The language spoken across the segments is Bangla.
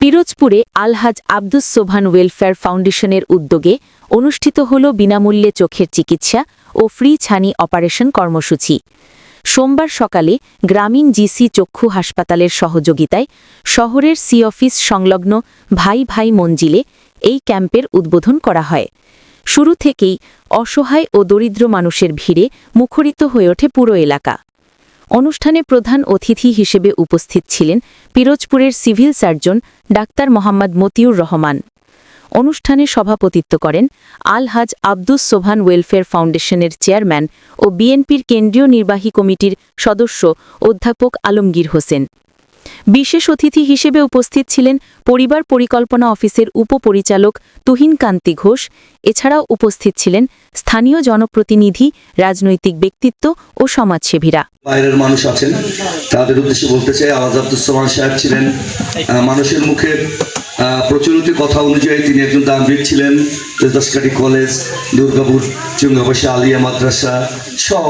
পিরোজপুরে আলহাজ আব্দুস সোভান ওয়েলফেয়ার ফাউন্ডেশনের উদ্যোগে অনুষ্ঠিত হল বিনামূল্যে চোখের চিকিৎসা ও ফ্রি ছানি অপারেশন কর্মসূচি। সোমবার সকালে গ্রামীণ জিসি চক্ষু হাসপাতালের সহযোগিতায় শহরের সি অফিস সংলগ্ন ভাই ভাই মঞ্জিলে এই ক্যাম্পের উদ্বোধন করা হয়। শুরু থেকেই অসহায় ও দরিদ্র মানুষের ভিড়ে মুখরিত হয়ে ওঠে পুরো এলাকা। অনুষ্ঠানে প্রধান অতিথি হিসেবে উপস্থিত ছিলেন পিরোজপুরের civil surgeon doctor Mohammad Motiur Rahman. অনুষ্ঠানে সভাপতিত্ব করেন আলহাজ আব্দুস সোভান ওয়েলফেয়ার ফাউন্ডেশনের চেয়ারম্যান ও বিএনপির কেন্দ্রীয় নির্বাহী কমিটির সদস্য অধ্যাপক আলমগীর হোসেন। বিশেষ অতিথি হিসেবে উপস্থিত ছিলেন পরিবার পরিকল্পনা অফিসের উপপরিচালক তুহিন কান্তি ঘোষ। এছাড়াও উপস্থিত ছিলেন স্থানীয় জনপ্রতিনিধি, রাজনৈতিক ব্যক্তিত্ব ও সমাজসেবীরা। বাইরের মানুষ আছেন। তাদের উদ্দেশ্যে বলতে চাই, আওয়াজ আব্দুল সামান সাহেব ছিলেন। মানুষের মুখে প্রচলিত কথা অনুযায়ী তিনি একজন দাম্ভিক ছিলেন। দাসকাটি কলেজ, দুর্গাপুর, চুঙ্গাবাসী, আলিয়া মাদ্রাসা সহ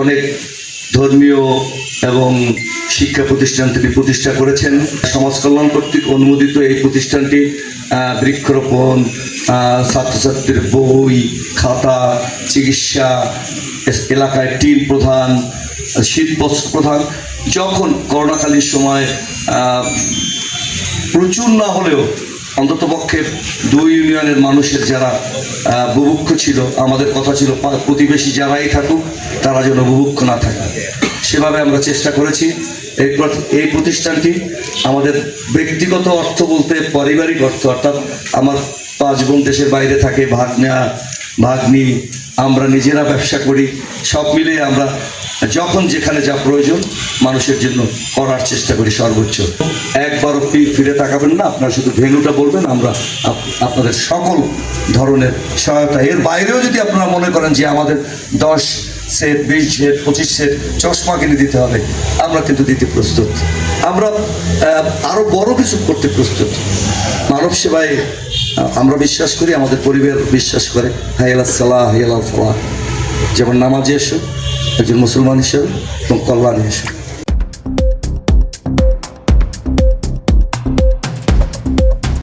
অনেক ধর্মীয় এবং শিক্ষা প্রতিষ্ঠান তিনি প্রতিষ্ঠা করেছেন। সমাজ কল্যাণ কর্তৃক অনুমোদিত এই প্রতিষ্ঠানটি বৃক্ষরোপণ ছাত্রছাত্রীর বই, খাতা, চিকিৎসা এলাকায় টিম প্রধান, শীত বস্ত্র প্রধান। যখন করোনাকালীন সময় প্রচুর না হলেও অন্তত পক্ষে দুই ইউনিয়নের মানুষের যারা বুভুক্ষ ছিল, আমাদের কথা ছিল প্রতিবেশী যারাই থাকুক, তারা যেন বুভুক্ষ না থাকে সেভাবে আমরা চেষ্টা করেছি। এই এই প্রতিষ্ঠানটি আমাদের ব্যক্তিগত অর্থ বলতে পারিবারিক অর্থ, অর্থাৎ আমার পাঁচ বোন দেশের বাইরে থাকে, ভাগ ভাগনা ভাগ্নি আমরা নিজেরা ব্যবসা করি, সব মিলে আমরা যখন যেখানে যা প্রয়োজন মানুষের জন্য করার চেষ্টা করি সর্বোচ্চ। একবারও ফিরে তাকাবেন না, আপনারা শুধু ভেনুটা বলবেন, আমরা আপ- আপনাদের সকল ধরনের সহায়তা। এর বাইরেও যদি আপনারা মনে করেন যে আমাদের দশ সেট, বিশ সেট, পঁচিশ সেট, চশমা কিনে দিতে হবে। আমরা কিন্তু দিতে প্রস্তুত। আমরা আরও বড় কিছু করতে প্রস্তুত। মানব সেবায় আমরা বিশ্বাস করি, আমাদের পরিবার বিশ্বাস করে। হাইয়াল সালাহ হাইয়াল ফলাহ যেমন নামাজে এসো, একজন মুসলমান হিসেবে, এবং কল্যাণ হিসেবে